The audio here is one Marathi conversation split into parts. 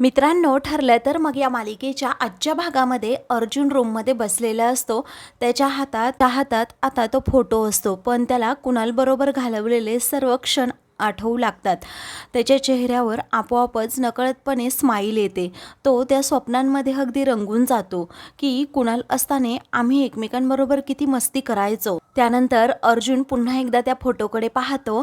मित्रांनो ठरलं तर मग या मालिकेच्या आजच्या भागामध्ये अर्जुन रूममध्ये बसलेला असतो. त्याच्या हातात त्या हातात आता तो फोटो असतो. पण त्याला कुणालबरोबर घालवलेले सर्व क्षण आठवू लागतात. त्याच्या चेहऱ्यावर आपोआपच नकळतपणे स्माईल येते. तो त्या स्वप्नांमध्ये अगदी रंगून जातो की कुणाल असताना आम्ही एकमेकांबरोबर किती मस्ती करायचो. त्यानंतर अर्जुन पुन्हा एकदा त्या फोटोकडे पाहतो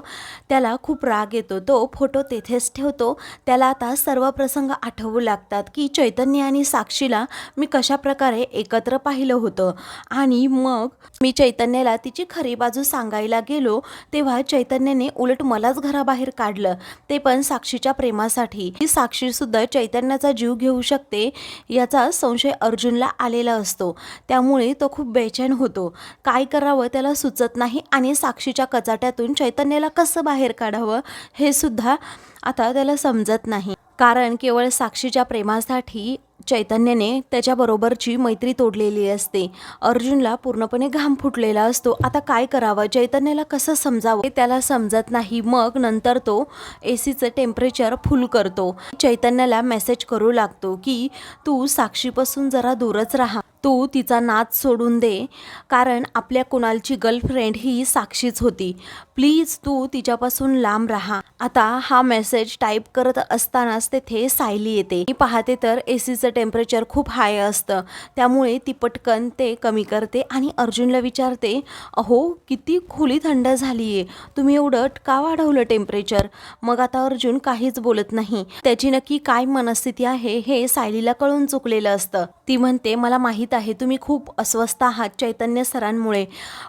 त्याला खूप राग येतो. तो फोटो तेथेच ठेवतो त्याला आता सर्व प्रसंग आठवू लागतात की चैतन्य आणि साक्षीला मी कशा प्रकारे एकत्र पाहिलं होतं. आणि मग मी चैतन्याला तिची खरी बाजू सांगायला गेलो तेव्हा चैतन्याने उलट मलाच घराबाहेर काढलं. ते पण साक्षीच्या प्रेमासाठी. ही साक्षी सुद्धा चैतन्याचा जीव घेऊ शकते याचा संशय अर्जुनला आलेला असतो. त्यामुळे तो खूप बेचैन होतो. काय करावं त्याला सुचत नाही आणि साक्षीच्या कचाट्यातून चैतन्याला कसं बाहेर काढावं हे सुद्धा आता त्याला समजत नाही. कारण केवळ साक्षीच्या प्रेमासाठी चैतन्याने त्याच्याबरोबरची मैत्री तोडलेली असते. अर्जुनला पूर्णपणे घाम फुटलेला असतो. आता काय करावं? चैतन्याला कसं समजावं? हे त्याला समजत नाही. मग नंतर तो ए सीचं टेम्परेचर फुल करतो. चैतन्याला मेसेज करू लागतो की तू साक्षीपासून जरा दूरच राहा. तू तिचा नाच सोडून दे कारण आपल्या कुणालची गर्लफ्रेंड ही साक्षीच होती. प्लीज तू तिच्यापासून लांब राहा. आता हा मेसेज टाईप करत असतानाच तेथे सायली येते. मी पाहते तर ए सीचं टेम्परेचर खूप हाय असतं. त्यामुळे ती पटकन ते कमी करते आणि अर्जुनला विचारते अहो किती खोली थंड झाली आहे तुम्ही एवढं का वाढवलं टेम्परेचर मग आता अर्जुन काहीच बोलत नाही. त्याची नक्की काय मनस्थिती आहे हे सायलीला कळून चुकलेलं असतं. ती म्हणते मला माहीत आहे तुम्ही खूप अस्वस्थ आहात चैतन्य सरांमुळे.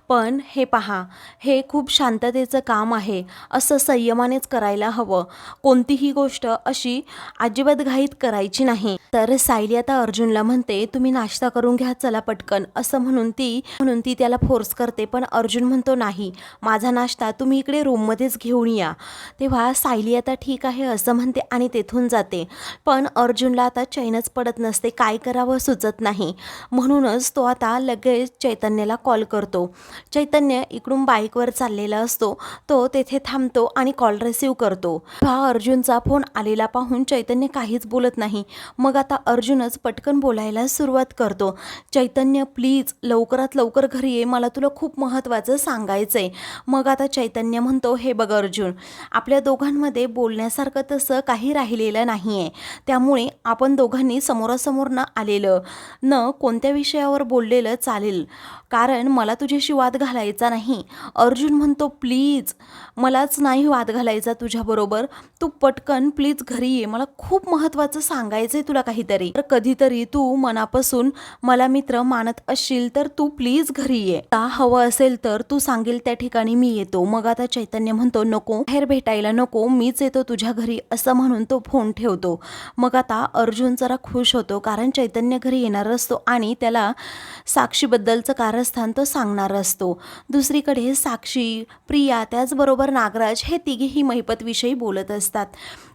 पण हे पहा हे खूप शांततेचं काम आहे असं संयमानेच करायला हवं. कोणतीही गोष्ट अशी अजिबात घाईत करायची नाही. तर सायली आता अर्जुनला म्हणते तुम्ही नाश्ता करून घ्या चला पटकन. असं म्हणून ती म्हणून ती त्याला फोर्स करते पण अर्जुन म्हणतो नाही माझा नाश्ता तुम्ही इकडे रूममध्येच घेऊन या. तेव्हा सायली आता ठीक आहे असं म्हणते आणि तेथून जाते. पण अर्जुनला आता चैनच पडत नसते काय करावं सुचत नाही. म्हणूनच तो आता लगेच चैतन्याला कॉल करतो. चैतन्य इकडून बाईकवर चाललेला असतो. तो तेथे थांबतो आणि कॉल रिसीव करतो. हा अर्जुनचा फोन आलेला पाहून चैतन्य काहीच बोलत नाही. मग आता अर्जुनच पटकन बोलायला सुरुवात करतो. चैतन्य प्लीज लवकरात लवकर घरी ये. मला तुला खूप महत्त्वाचं सांगायचं आहे मग आता चैतन्य म्हणतो हे बघ अर्जुन आपल्या दोघांमध्ये बोलण्यासारखं तसं काही राहिलेलं नाही आहे त्यामुळे आपण दोघांनी समोरासमोर न आलेलं न कोणत्या विषयावर बोललेलं चालेल. कारण मला तुझ्याशी वाद घालायचा नाही. अर्जुन म्हणतो प्लीज मलाच नाही वाद घालायचा तुझ्याबरोबर तू पटकन प्लीज घरी ये. मला खूप महत्त्वाचं सांगायचं आहे तुला काहीतरी. तर कधीतरी तू मनापासून मला मित्र मानत असशील तर तू प्लीज घरी ये. का हवं असेल तर तू सांगेल त्या ठिकाणी मी येतो. मग आता चैतन्य म्हणतो नको बाहेर भेटायला नको. मीच येतो तुझ्या घरी असं म्हणून तो फोन ठेवतो. मग आता अर्जुन जरा खुश होतो कारण चैतन्य घरी येणार असतो आणि त्याला साक्षीबद्दलचं कारस्थान तो सांगणार असतो. दुसरीकडे साक्षी प्रिया त्याचबरोबर नागराज हे तिघेही महिपतविषयी बोलत असतात.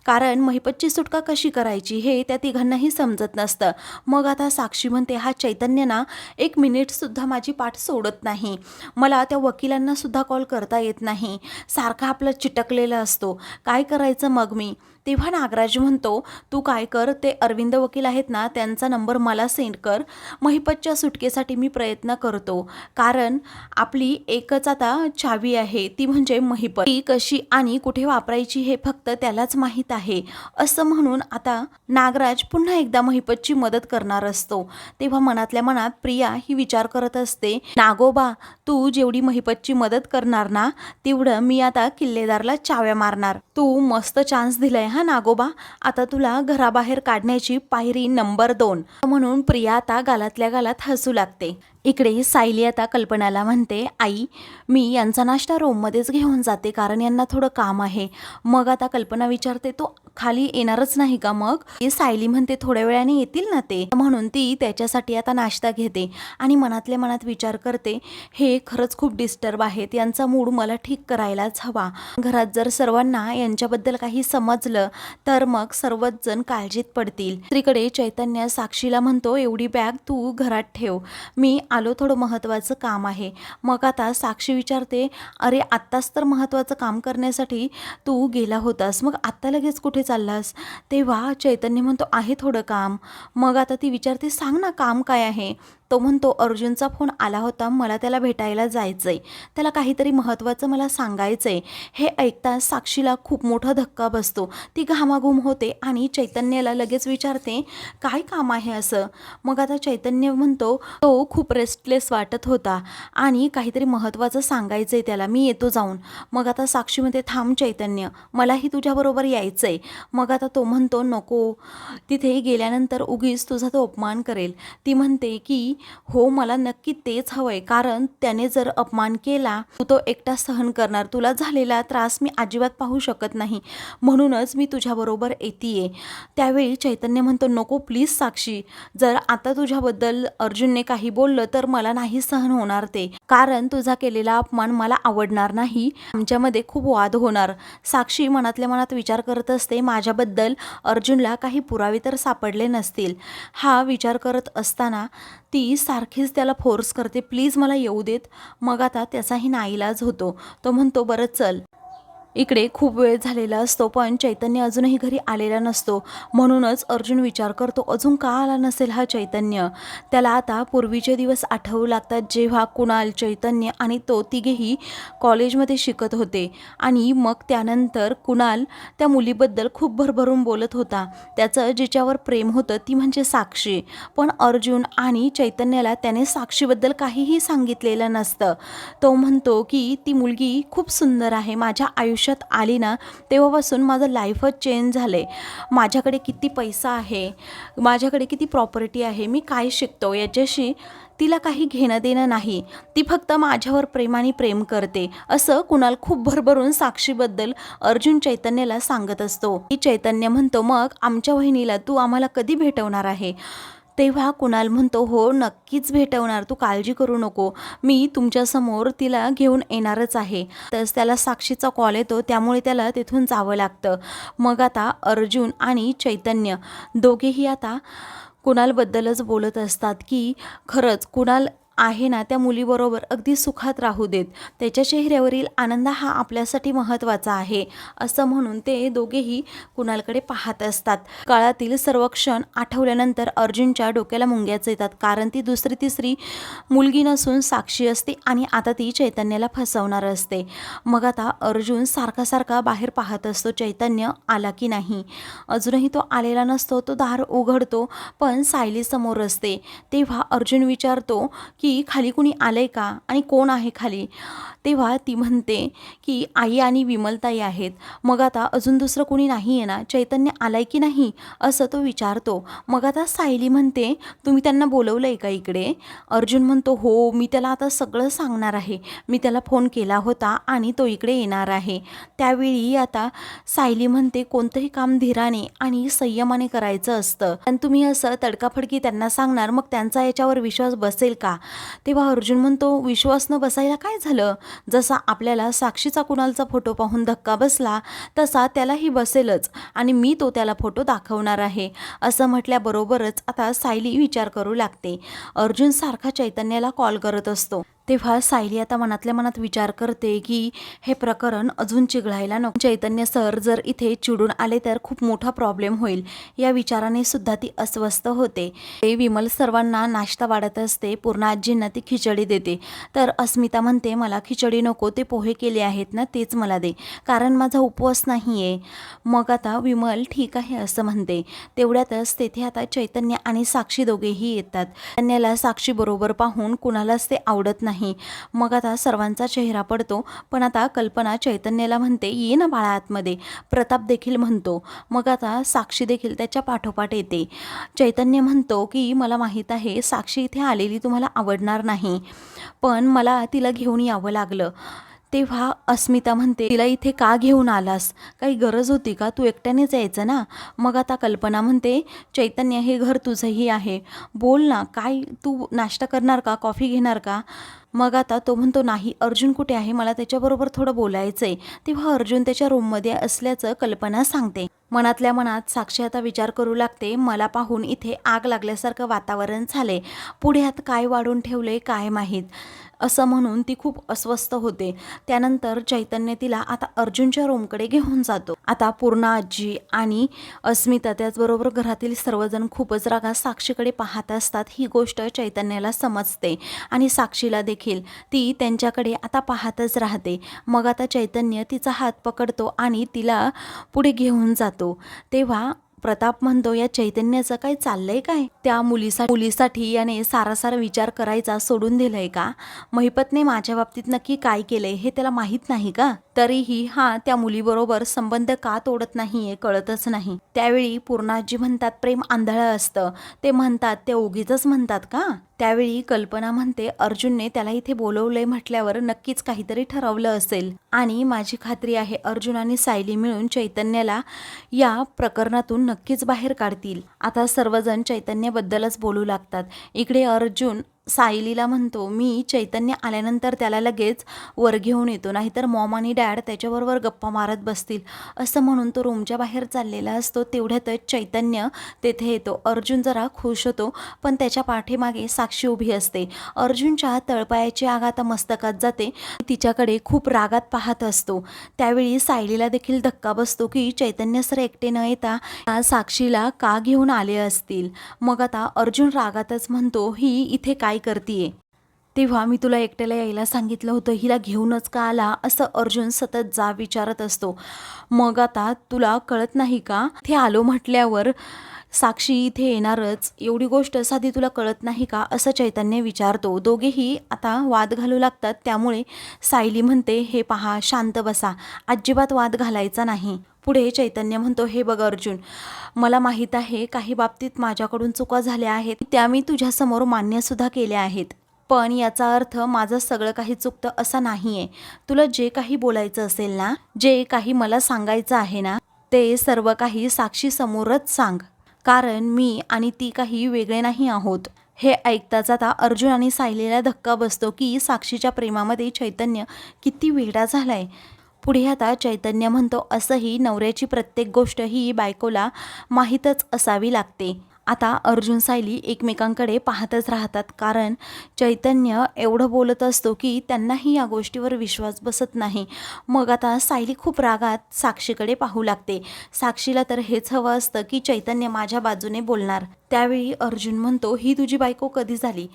कारण महिपतची सुटका कशी करायची हे त्या तिघांनाही समजत नसतं. मग आता साक्षी म्हणते हा चैतन्य ना एक मिनिटसुद्धा माझी पाठ सोडत नाही. मला त्या वकिलांनासुद्धा कॉल करता येत नाही. सारखा आपलं चिटकलेला असतो. काय करायचं मग मी? तेव्हा नागराज म्हणतो तू काय कर ते अरविंद वकील आहेत ना त्यांचा नंबर मला सेंड कर. महिपतच्या सुटकेसाठी मी प्रयत्न करतो. कारण आपली एकच आता चावी आहे ती म्हणजे महिपत. ती कशी आणि कुठे वापरायची हे फक्त त्यालाच माहीत आहे. असं म्हणून आता नागराज पुन्हा एकदा महिपतची मदत करणार असतो. तेव्हा मनातल्या मनात प्रिया ही विचार करत असते नागोबा तू जेवढी महिपतची मदत करणार ना तेवढं मी आता किल्लेदारला चाव्या मारणार. तू मस्त चान्स दिलाय हा नागोबा आता तुला घराबाहेर काढण्याची पायरी नंबर दोन. म्हणून प्रिया आता गालातल्या गालात हसू लागते. इकडे सायली आता कल्पनाला म्हणते आई मी यांचा नाश्ता रूममध्येच घेऊन जाते कारण यांना थोडं काम आहे. मग आता कल्पना विचारते तो खाली येणारच नाही का मग? सायली म्हणते थोड्या वेळाने येतील ना ते. म्हणून ती त्याच्यासाठी आता नाश्ता घेते आणि मनातल्या मनात विचार करते हे खरंच खूप डिस्टर्ब आहेत. यांचा मूड मला ठीक करायलाच हवा. घरात जर सर्वांना यांच्याबद्दल काही समजलं तर मग सर्वच जण काळजीत पडतील. दुसरीकडे चैतन्य साक्षीला म्हणतो एवढी बॅग तू घरात ठेव. मी आलो थोडं महत्त्वाचं काम आहे. मग आता साक्षी विचारते अरे आत्ताच तर महत्त्वाचं काम करण्यासाठी तू गेला होतास. मग आत्ता लगेच कुठे चाललास? तेव्हा चैतन्य म्हणतो आहे थोडं काम. मग आता ती विचारते सांग ना काम काय आहे? तो म्हणतो अर्जुनचा फोन आला होता मला त्याला भेटायला जायचं आहे त्याला काहीतरी महत्त्वाचं मला सांगायचं आहे हे ऐकताच साक्षीला खूप मोठा धक्का बसतो. ती घामाघूम होते आणि चैतन्याला लगेच विचारते काय काम आहे असं? मग आता चैतन्य म्हणतो तो खूप रेस्टलेस वाटत होता आणि काहीतरी महत्त्वाचं सांगायचं आहे त्याला मी येतो जाऊन. मग आता साक्षीमध्ये थांब चैतन्य मलाही तुझ्याबरोबर यायचं आहे मग आता तो म्हणतो नको तिथे गेल्यानंतर उगीच तुझा तो अपमान करेल. ती म्हणते की हो मला नक्की तेच हवं आहे कारण त्याने जर अपमान केला तू तो एकटा सहन करणार. तुला झालेला त्रास मी अजिबात पाहू शकत नाही. म्हणूनच मी तुझ्याबरोबर येते त्यावेळी चैतन्य म्हणतो नको प्लीज साक्षी. जर आता तुझ्याबद्दल अर्जुनने काही बोललं तर मला नाही सहन होणार ते. कारण तुझा केलेला अपमान मला आवडणार नाही. आमच्यामध्ये खूप वाद होणार. साक्षी मनातल्या मनात विचार करत असते माझ्याबद्दल अर्जुनला काही पुरावे तर सापडले नसतील. हा विचार करत असताना ती सारखीच त्याला फोर्स करते. प्लीज मला येऊ देत. मग आता त्याचाही नाईलाज होतो. तो म्हणतो बरं चल. इकडे खूप वेळ झालेला असतो पण चैतन्य अजूनही घरी आलेला नसतो. म्हणूनच अर्जुन विचार करतो अजून का आला नसेल हा चैतन्य? त्याला आता पूर्वीचे दिवस आठवू लागतात जेव्हा कुणाल चैतन्य आणि तो तिघेही कॉलेजमध्ये शिकत होते. आणि मग त्यानंतर कुणाल त्या मुलीबद्दल खूप भरभरून बोलत होता. त्याचं जिच्यावर प्रेम होतं ती म्हणजे साक्षी. पण अर्जुन आणि चैतन्याला त्याने साक्षीबद्दल काहीही सांगितलेलं नसतं. तो म्हणतो की ती मुलगी खूप सुंदर आहे माझ्या आयुष्यात आली ना तेव्हापासून माझं लाईफच चेंज झालं आहे माझ्याकडे किती पैसा आहे माझ्याकडे किती प्रॉपर्टी आहे मी काय शिकतो याच्याशी तिला काही घेणं देणं नाही. ती फक्त माझ्यावर प्रेमाने प्रेम करते असं कुणाल खूप भरभरून साक्षीबद्दल अर्जुन चैतन्याला सांगत असतो. ती चैतन्य म्हणतो मग आमच्या वहिनीला तू आम्हाला कधी भेटवणार आहे? तेव्हा कुणाल म्हणतो हो नक्कीच भेटवणार तू काळजी करू नको. मी तुमच्यासमोर तिला घेऊन येणारच आहे. तस त्याला साक्षीचा कॉल येतो त्यामुळे त्याला तिथून जावं लागतं. मग आता अर्जुन आणि चैतन्य दोघेही आता कुणालबद्दलच बोलत असतात की खरंच कुणाल आहे ना त्या मुलीबरोबर अगदी सुखात राहू देत. त्याच्या चेहऱ्यावरील आनंद हा आपल्यासाठी महत्त्वाचा आहे असं म्हणून ते दोघेही कुणालकडे पाहत असतात. काळातील सर्व क्षण आठवल्यानंतर अर्जुनच्या डोक्याला मुंग्याच येतात कारण ती दुसरी तिसरी मुलगी नसून साक्षी असते आणि आता ती चैतन्याला फसवणार असते. मग आता अर्जुन सारखा सारखा बाहेर पाहत असतो चैतन्य आला की नाही. अजूनही तो आलेला नसतो तो दार उघडतो पण सायली समोर असते. तेव्हा अर्जुन विचारतो की की खाली कुणी आलं आहे का? आणि कोण आहे खाली? तेव्हा ती म्हणते की आई आणि विमलताई आहेत. मग आता अजून दुसरं कुणी नाही आहे ना? चैतन्य आलाय की नाही? असं तो विचारतो. मग आता सायली म्हणते तुम्ही त्यांना बोलवलं आहे का इकडे? अर्जुन म्हणतो हो मी त्याला आता सगळं सांगणार आहे. मी त्याला फोन केला होता आणि तो इकडे येणार आहे. त्यावेळी आता सायली म्हणते कोणतंही काम धीराने आणि संयमाने करायचं असतं. आणि तुम्ही असं तडकाफडकी त्यांना सांगणार मग त्यांचा याच्यावर विश्वास बसेल का? तेव्हा अर्जुन म्हणतो विश्वास न बसायला काय झालं? जसा आपल्याला साक्षीचा कुणालचा फोटो पाहून धक्का बसला तसा त्यालाही बसेलच आणि मी तो त्याला फोटो दाखवणार आहे. असं म्हटल्याबरोबरच आता सायली विचार करू लागते. अर्जुन सारखा चैतन्याला कॉल करत असतो. तेव्हा सायली आता मनातल्या मनात विचार करते की हे प्रकरण अजून चिघळायला नको. चैतन्य सर जर इथे चिडून आले तर खूप मोठा प्रॉब्लेम होईल. या विचाराने सुद्धा ती अस्वस्थ होते. ते विमल सर्वांना नाश्ता वाढत असते. पूर्ण आजींना ती खिचडी देते. तर अस्मिता म्हणते मला खिचडी नको ते पोहे केले आहेत ना तेच मला दे. कारण माझा उपवास नाही आहे मग आता विमल ठीक आहे असं म्हणते. तेवढ्यातच तेथे आता चैतन्य आणि साक्षी दोघेही येतात. चैतन्याला साक्षीबरोबर पाहून कुणालाच ते आवडत नाही. मग आता सर्वांचा चेहरा पडतो पण आता कल्पना चैतन्याला म्हणते ये ना बाळा आतमध्ये. प्रताप देखील म्हणतो. मग आता साक्षी देखील त्याच्या पाठोपाठ येते. चैतन्य म्हणतो की मला माहीत आहे साक्षी इथे आलेली तुम्हाला आवडणार नाही पण मला तिला घेऊन यावं लागलं. तेव्हा अस्मिता म्हणते तिला इथे का घेऊन आलास? काही गरज होती का? तू एकट्यानेच यायचं ना? मग आता कल्पना म्हणते चैतन्य हे घर तुझंही आहे. बोल ना काय तू नाश्ता करणार का? कॉफी घेणार का? मग आता तो म्हणतो नाही अर्जुन कुठे आहे? मला त्याच्याबरोबर थोडं बोलायचं आहे तेव्हा अर्जुन त्याच्या रूममध्ये असल्याचं कल्पना सांगते. मनातल्या मनात साक्षी आता विचार करू लागते मला पाहून इथे आग लागल्यासारखं वातावरण झाले पुढ्यात काय वाढून ठेवले काय माहीत? असं म्हणून ती खूप अस्वस्थ होते. त्यानंतर चैतन्य तिला आता अर्जुनच्या रूमकडे घेऊन जातो. आता पूर्णा आजी आणि अस्मिता त्याचबरोबर घरातील सर्वजण खूपच रागात साक्षीकडे पाहत असतात. ही गोष्ट चैतन्याला समजते आणि साक्षीला देखील. ती त्यांच्याकडे आता पाहतच राहते. मग आता चैतन्य तिचा हात पकडतो आणि तिला पुढे घेऊन जातो. तेव्हा प्रताप म्हणतो या चैतन्याचं काय चाललंय काय? त्या मुलीसा मुलीसाठी याने सारासार विचार करायचा सोडून दिलंय का? महिपतने माझ्या बाबतीत नक्की काय केलंय हे त्याला माहीत नाही का? तरीही हा त्या मुलीबरोबर संबंध का तोडत नाही आहे कळतच नाही. त्यावेळी पूर्णाजी म्हणतात प्रेम आंधळं असतं. ते म्हणतात ते उगीच म्हणतात का? त्यावेळी कल्पना म्हणते अर्जुनने त्याला इथे बोलवलंय म्हटल्यावर नक्कीच काहीतरी ठरवलं असेल. आणि माझी खात्री आहे अर्जुन आणि सायली मिळून चैतन्याला या प्रकरणातून नक्कीच बाहेर काढतील. आता सर्वजण चैतन्याबद्दलच बोलू लागतात. इकडे अर्जुन सायलीला म्हणतो मी चैतन्य आल्यानंतर त्याला लगेच वर घेऊन येतो नाहीतर मॉम आणि डॅड त्याच्याबरोबर गप्पा मारत बसतील. असं म्हणून तो रूमच्या बाहेर चाललेला असतो. तेवढ्यातच चैतन्य तेथे येतो. अर्जुन जरा खुश होतो पण त्याच्या पाठीमागे साक्षी उभी असते. अर्जुनच्या तळपायाची आग आता मस्तकात जाते. तिच्याकडे खूप रागात पाहत असतो. त्यावेळी सायलीला देखील धक्का बसतो की चैतन्य सर एकटे न येता या साक्षीला का घेऊन आले असतील? मग आता अर्जुन रागातच म्हणतो ही इथे काय करतीये. तेव्हा मी तुला एकट्याला यायला सांगितलं होतं हिला घेऊनच का आला? असं अर्जुन सतत जा विचारत असतो. मग आता तुला कळत नाही का? ते आलो म्हटल्यावर साक्षी इथे येणारच. एवढी गोष्ट साधी तुला कळत नाही का? असं चैतन्य विचारतो. दोघेही आता वाद घालू लागतात त्यामुळे सायली म्हणते हे पहा शांत बसा. अजिबात वाद घालायचा नाही. पुढे चैतन्य म्हणतो हे बघ अर्जुन मला माहीत आहे काही बाबतीत माझ्याकडून चुका झाल्या आहेत त्या मी तुझ्यासमोर मान्यसुद्धा केल्या आहेत. पण याचा अर्थ माझं सगळं काही चुकतं असं नाही आहे तुला जे काही बोलायचं असेल ना जे काही मला सांगायचं आहे ना ते सर्व काही साक्षीसमोरच सांग. कारण मी आणि ती काही वेगळे नाही आहोत. हे ऐकताच आता अर्जुन आणि सायलीला धक्का बसतो की साक्षीच्या प्रेमामध्ये चैतन्य किती वेडा झालाय. पुढे आता चैतन्य म्हणतो असंही नवऱ्याची प्रत्येक गोष्ट ही बायकोला माहीतच असावी लागते. आता अर्जुन सायली एकमेकांकडे पाहतच राहतात. कारण चैतन्य एवढं बोलत असतो की त्यांनाही या गोष्टीवर विश्वास बसत नाही. मग आता सायली खूप रागात साक्षीकडे पाहू लागते. साक्षीला तर हेच हवं असतं की चैतन्य माझ्या बाजूने बोलणार. त्यावेळी अर्जुन म्हणतो ही तुझी बायको कधी झाली?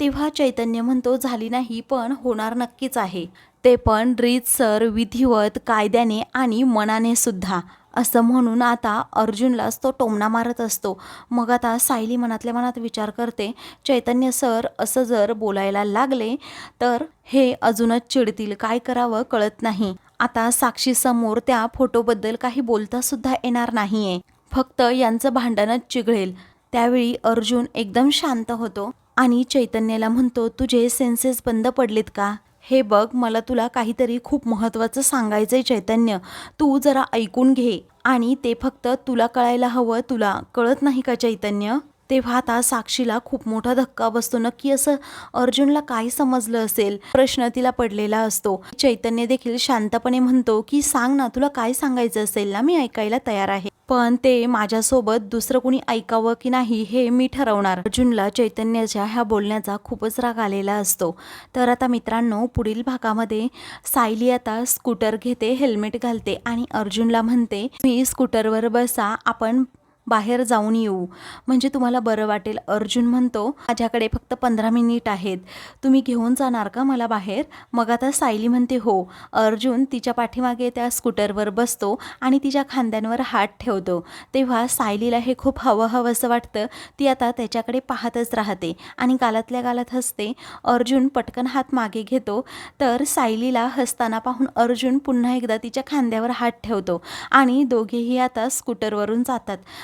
तेव्हा चैतन्य म्हणतो झाली नाही पण होणार नक्कीच आहे. ते पण रीतसर विधिवत कायद्याने आणि मनाने सुद्धा. असं म्हणून आता अर्जुनलाच तो टोमणा मारत असतो. मग आता सायली मनातल्या मनात विचार करते चैतन्य सर असं जर बोलायला लागले तर हे अजूनच चिडतील काय करावं कळत नाही. आता साक्षीसमोर त्या फोटोबद्दल काही बोलता सुद्धा येणार नाहीये. फक्त यांचं भांडणच चिघळेल. त्यावेळी अर्जुन एकदम शांत होतो आणि चैतन्याला म्हणतो तुझे सेन्सेस बंद पडलेत का? हे बघ मला तुला काहीतरी खूप महत्त्वाचं सांगायचंय चैतन्य. तू जरा ऐकून घे. आणि ते फक्त तुला कळायला हवं तुला कळत नाही का चैतन्य? तेव्हा आता साक्षीला खूप मोठा धक्का बसतो. नक्की असं अर्जुनला काय समजलं असेल? प्रश्न तिला पडलेला असतो. चैतन्य देखील शांतपणे म्हणतो की सांग ना तुला काय सांगायचं असेल ना? मी ऐकायला तयार आहे. पण ते माझ्यासोबत दुसरं कुणी ऐकावं की नाही हे मी ठरवणार. अर्जुनला चैतन्याच्या ह्या बोलण्याचा खूपच राग आलेला असतो. तर आता मित्रांनो पुढील भागामध्ये सायली आता स्कूटर घेते हेल्मेट घालते आणि अर्जुनला म्हणते मी स्कूटरवर बसा आपण बाहेर जाऊन येऊ. म्हणजे तुम्हाला बरं वाटेल. अर्जुन म्हणतो माझ्याकडे फक्त पंधरा मिनिट आहेत. तुम्ही घेऊन जाणार का मला बाहेर? मग आता सायली म्हणते हो. अर्जुन तिच्या पाठीमागे त्या स्कूटरवर बसतो आणि तिच्या खांद्यांवर हात ठेवतो. तेव्हा सायलीला हे खूप हवं हवंसं वाटतं. ती आता त्याच्याकडे पाहतच राहते आणि गालातल्या गालात हसते. अर्जुन पटकन हात मागे घेतो. तर सायलीला हसताना पाहून अर्जुन पुन्हा एकदा तिच्या खांद्यावर हात ठेवतो आणि दोघेही आता स्कूटरवरून जातात.